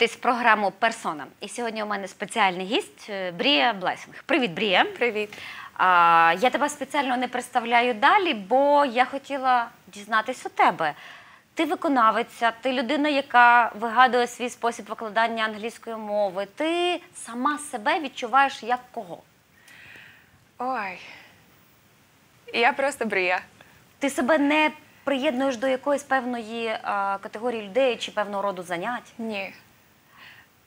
дивитесь програму Персона. І сьогодні у мене спеціальний гість е, Брія Блесінг. Привіт, Брія. Привіт. А, я тебе спеціально не представляю далі, бо я хотіла дізнатись у тебе. Ти виконавиця, ти людина, яка вигадує свій спосіб викладання англійської мови. Ти сама себе відчуваєш як кого? Ой. Я просто брія. Ти себе не приєднуєш до якоїсь певної а, категорії людей чи певного роду занять. Ні.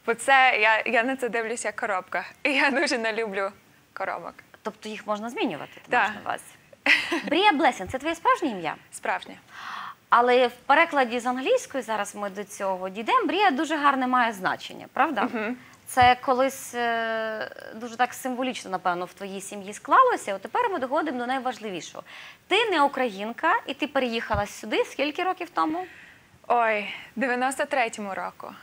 Бо це я, я на це дивлюся як коробка. І я дуже не люблю коробок. Тобто їх можна змінювати, ти Так. маєш на увазі. Брія Блесін, це твоє справжнє ім'я? Справжнє. Але в перекладі з англійської зараз ми до цього дійдемо. Брія дуже гарне має значення, правда? Це колись е, дуже так символічно, напевно, в твоїй сім'ї склалося. От тепер ми доходимо до найважливішого. Ти не українка, і ти переїхала сюди скільки років тому? Ой, 93-му року.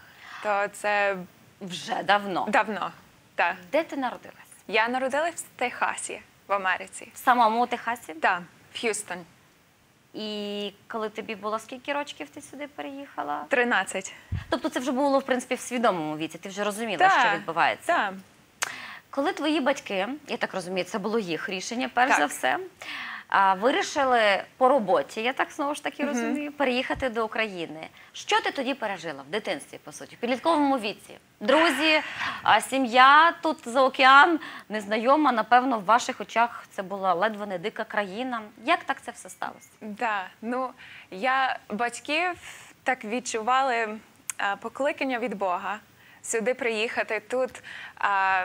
То це Вже давно. давно. Так. Де ти народилась? Я народилась в Техасі, в Америці. В самому Техасі? Так, в Х'юстон. І коли тобі було скільки років ти сюди переїхала? 13. Тобто це вже було в принципі в свідомому віці. Ти вже розуміла, що відбувається. Так. Коли твої батьки, я так розумію, це було їх рішення, перш Так. за все, вирішили по роботі, я так знову ж таки розумію, переїхати до України. Що ти тоді пережила в дитинстві, по суті, в підлітковому віці? Друзі, сім'я тут за океан, незнайома, напевно, в ваших очах це була ледве не дика країна. Як так це все сталося? Да, ну я батьків так відчували покликання від Бога сюди приїхати. Тут а,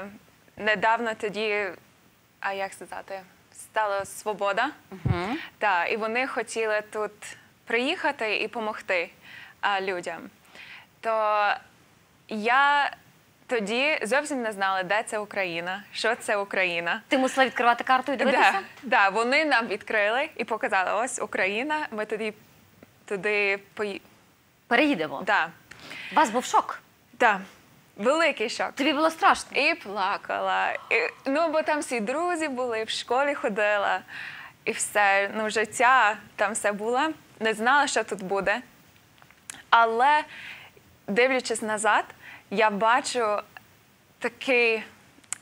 недавно тоді, а як сказати, стала свобода. Угу. Так, і вони хотіли тут приїхати і допомогти людям. То я тоді зовсім не знала, де це Україна, що це Україна. Ти мусила відкривати карту і дивитися? Да, да, вони нам відкрили і показали, ось Україна, ми тоді туди пої... Переїдемо. Да, У вас був шок. да. Великий шок. Тобі було страшно. І плакала. І, ну, бо там всі друзі були, в школі ходила, і все. Ну, життя там все було. Не знала, що тут буде. Але дивлячись назад, я бачу такий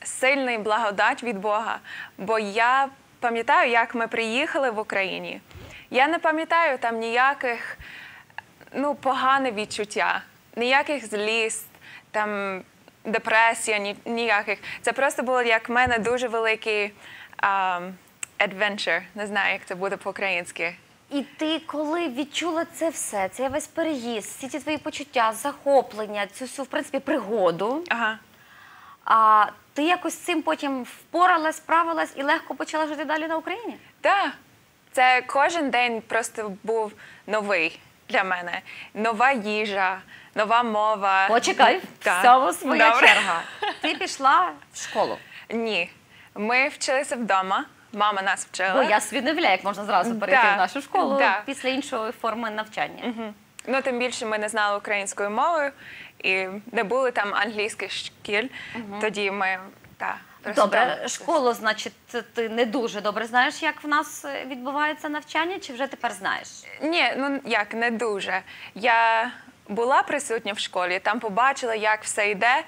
сильний благодать від Бога. Бо я пам'ятаю, як ми приїхали в Україні. Я не пам'ятаю там ніяких ну, погане відчуття, ніяких зліст, там депресія, ні, ніяких. Це просто було як в мене дуже великий adventure. Не знаю, як це буде по-українськи. І ти коли відчула це все, цей весь переїзд, всі ці твої почуття, захоплення, цю всю в принципі пригоду. Ага. А ти якось з цим потім впоралась, справилась і легко почала жити далі на Україні? Так. Це кожен день просто був новий для мене. Нова їжа, нова мова. Почекай, Так. всього своя Добре. черга. Ти пішла в школу. Ні. Ми вчилися вдома. Мама нас вчила. Бо я собі як можна зразу перейти Да. в нашу школу Да. після іншої форми навчання. Ну, тим більше ми не знали української мови і не були там англійських шкіль. Тоді ми та, Добре, школу, значить, ти не дуже добре знаєш, як в нас е, відбувається навчання, чи вже тепер знаєш? Ні, ну як не дуже. Я була присутня в школі, там побачила, як все йде,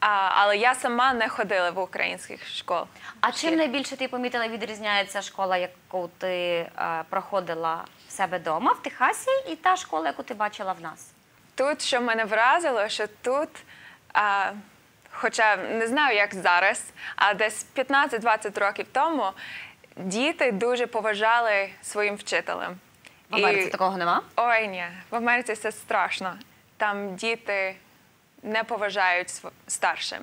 а, але я сама не ходила в українських школ. А чим найбільше ти помітила, відрізняється школа, яку ти е, проходила в себе вдома в Техасі, і та школа, яку ти бачила в нас? Тут, що мене вразило, що тут, а, хоча не знаю, як зараз, а десь 15-20 років тому діти дуже поважали своїм вчителем. В Америці такого нема? Ой, ні, в Америці це страшно. Там діти не поважають св- старшим.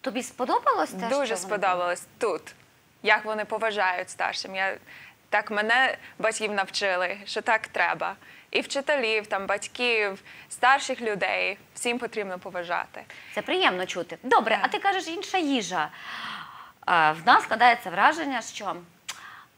Тобі сподобалось те, що Дуже вони сподобалось тут, як вони поважають старшим. Я, так мене батьків навчили, що так треба. І вчителів, там, батьків, старших людей всім потрібно поважати. Це приємно чути. Добре, а ти кажеш інша їжа. В нас складається враження, що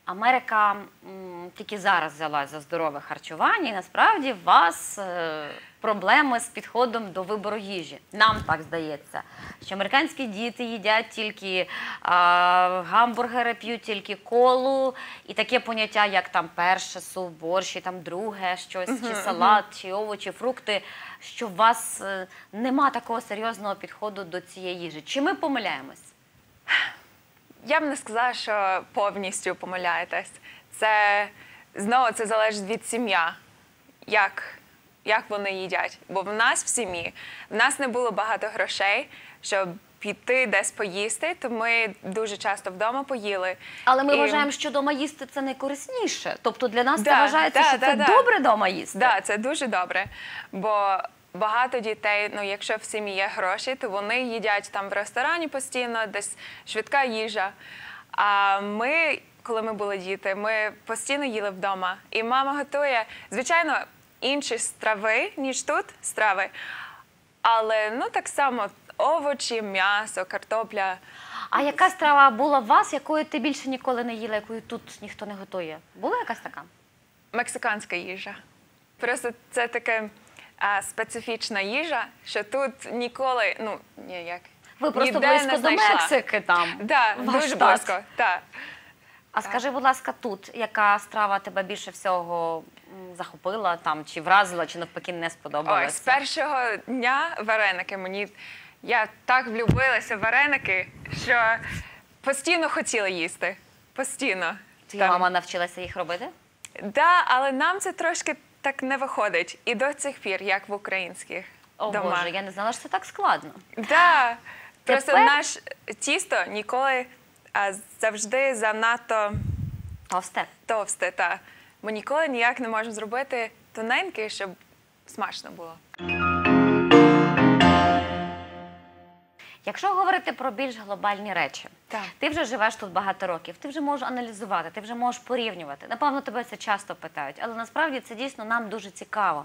Америка м, тільки зараз взялась за здорове харчування, і насправді вас е, проблеми з підходом до вибору їжі. Нам так здається, що американські діти їдять тільки а, гамбургери, п'ють тільки колу, і таке поняття, як там перше суп, борщ, і там друге щось, чи салат, чи овочі, фрукти. Що у вас е, нема такого серйозного підходу до цієї їжі. Чи ми помиляємось? Я б не сказала, що повністю помиляєтесь. Це знову це залежить від сім'я, як, як вони їдять. Бо в нас в сім'ї в нас не було багато грошей, щоб піти десь поїсти, то ми дуже часто вдома поїли. Але ми І- вважаємо, що дома їсти це найкорисніше. Тобто для нас це Да, вважається, да, що да, це добре дома їсти. Да, це дуже добре. Бо багато дітей, ну якщо в сім'ї є гроші, то вони їдять там в ресторані постійно, десь швидка їжа. А ми, коли ми були діти, ми постійно їли вдома. І мама готує, звичайно, інші страви, ніж тут страви. Але ну так само овочі, м'ясо, картопля. А яка страва була у вас, якої ти більше ніколи не їла, якою тут ніхто не готує? Була якась така? Мексиканська їжа. Просто це така специфічна їжа, що тут ніколи, ну ні, як. Ви просто ніде близько до. Мексики там. Да, дуже штат. близько. Так. А скажи, будь ласка, тут яка страва тебе більше всього захопила там, чи вразила, чи навпаки не Ой, сподобалася? з першого дня вареники мені. Я так влюбилася в вареники, що постійно хотіла їсти. Постійно. Твоя Там. мама навчилася їх робити? Да, але нам це трошки так не виходить. І до цих пір, як в українських О домах. Боже, я не знала, що це так складно. Да. Просто Тепер- наш тісто ніколи а, завжди занадто Товсте. товсте. Та. Ми ніколи ніяк не можемо зробити тоненьке, щоб смачно було. Якщо говорити про більш глобальні речі, Так. ти вже живеш тут багато років, ти вже можеш аналізувати, ти вже можеш порівнювати. Напевно, тебе це часто питають, але насправді це дійсно нам дуже цікаво.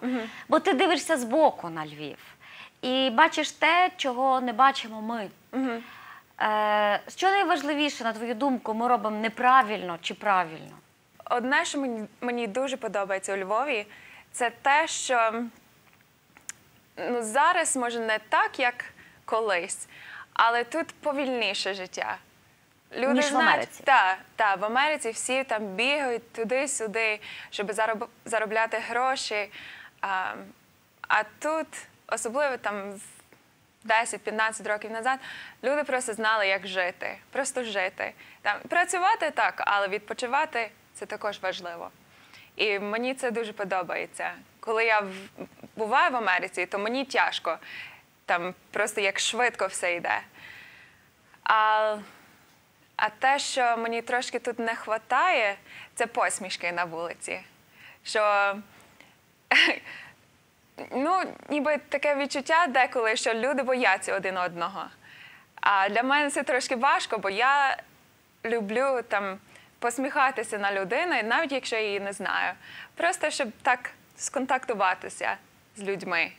Бо ти дивишся збоку на Львів і бачиш те, чого не бачимо ми. Е, що найважливіше, на твою думку, ми робимо неправильно чи правильно? Одне, що мені, мені дуже подобається у Львові, це те, що ну, зараз може не так, як колись, але тут повільніше життя. Люди Ніж в Америці. Так, та, в Америці всі там бігають туди-сюди, щоб зароб, заробляти гроші. А, а тут, особливо там в 10-15 років назад, люди просто знали, як жити, просто жити. Там, працювати так, але відпочивати це також важливо. І мені це дуже подобається. Коли я буваю в Америці, то мені тяжко. Там просто як швидко все йде. А, а те, що мені трошки тут не вистачає, це посмішки на вулиці. Що ну, ніби таке відчуття деколи, що люди бояться один одного. А для мене це трошки важко, бо я люблю там посміхатися на людину, навіть якщо я її не знаю. Просто щоб так сконтактуватися з людьми.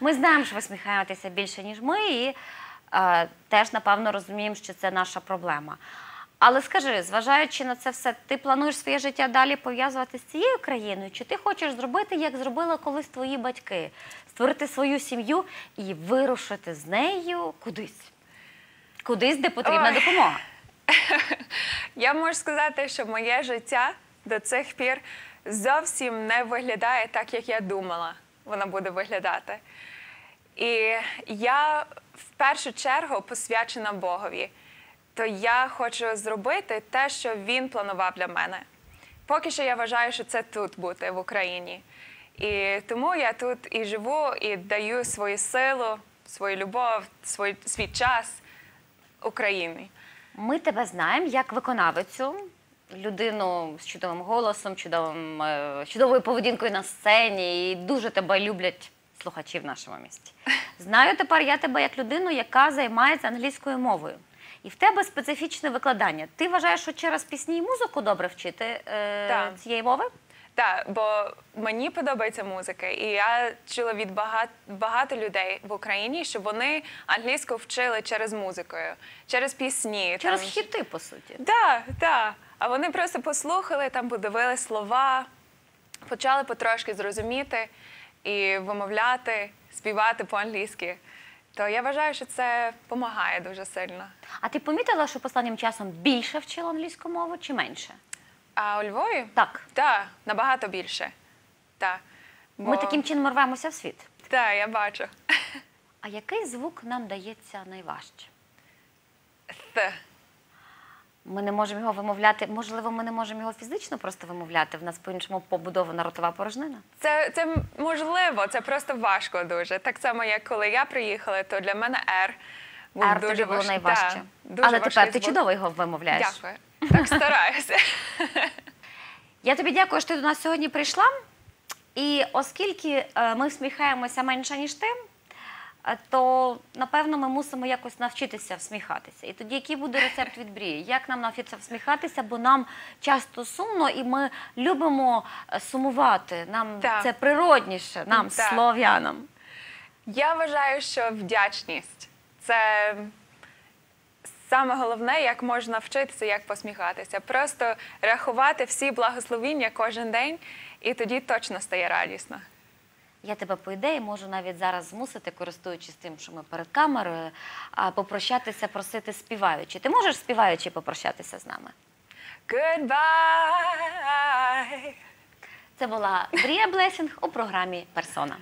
Ми знаємо, що ви сміхаєтеся більше, ніж ми, і е, теж, напевно, розуміємо, що це наша проблема. Але скажи, зважаючи на це все, ти плануєш своє життя далі пов'язувати з цією країною? Чи ти хочеш зробити, як зробили колись твої батьки, створити свою сім'ю і вирушити з нею кудись? Кудись, де потрібна Ой. допомога? Я можу сказати, що моє життя до цих пір зовсім не виглядає так, як я думала, воно буде виглядати. І я в першу чергу посвячена Богові. То я хочу зробити те, що він планував для мене. Поки що я вважаю, що це тут бути в Україні. І тому я тут і живу, і даю свою силу, свою любов, свій, свій час Україні. Ми тебе знаємо як виконавицю, людину з чудовим голосом, чудовим, е, чудовою поведінкою на сцені, і дуже тебе люблять слухачі в нашому місті. Знаю тепер я тебе як людину, яка займається англійською мовою. І в тебе специфічне викладання. Ти вважаєш, що через пісні і музику добре вчити е, цієї мови? Так, бо мені подобається музика, і я чула від багато, багато людей в Україні, що вони англійську вчили через музикою, через пісні. Через там, хіти, по суті. Так, так. А вони просто послухали, там подивили слова, почали потрошки зрозуміти. і вимовляти, співати по-англійськи. То я вважаю, що це допомагає дуже сильно. А ти помітила, що останнім часом більше вчила англійську мову чи менше? А у Львові? Так. Так, набагато більше. Так. Ми таким чином рвемося в світ. Так, я бачу. А який звук нам дається найважче? Th. Ми не можемо його вимовляти. Можливо, ми не можемо його фізично просто вимовляти. В нас по-іншому побудована ротова порожнина. Це, це можливо, це просто важко дуже. Так само, як коли я приїхала, то для мене був R дуже тобі було найважче. Так, дуже Але важкий тепер ти чудово його вимовляєш. Дякую. Так стараюся. Я тобі дякую, що ти до нас сьогодні прийшла. І оскільки е, ми всміхаємося менше, ніж ти, е, то напевно ми мусимо якось навчитися всміхатися. І тоді який буде рецепт від Брії? Як нам навчитися всміхатися? Бо нам часто сумно і ми любимо е, сумувати. Нам Так. це природніше, нам, Так. слов'янам. Я вважаю, що вдячність це саме головне, як можна вчитися, як посміхатися. Просто рахувати всі благословіння кожен день, і тоді точно стає радісно. Я тебе по ідеї можу навіть зараз змусити, користуючись тим, що ми перед камерою, попрощатися, просити співаючи. Ти можеш співаючи попрощатися з нами? Goodbye! Це була Брія Блесінг у програмі Персона.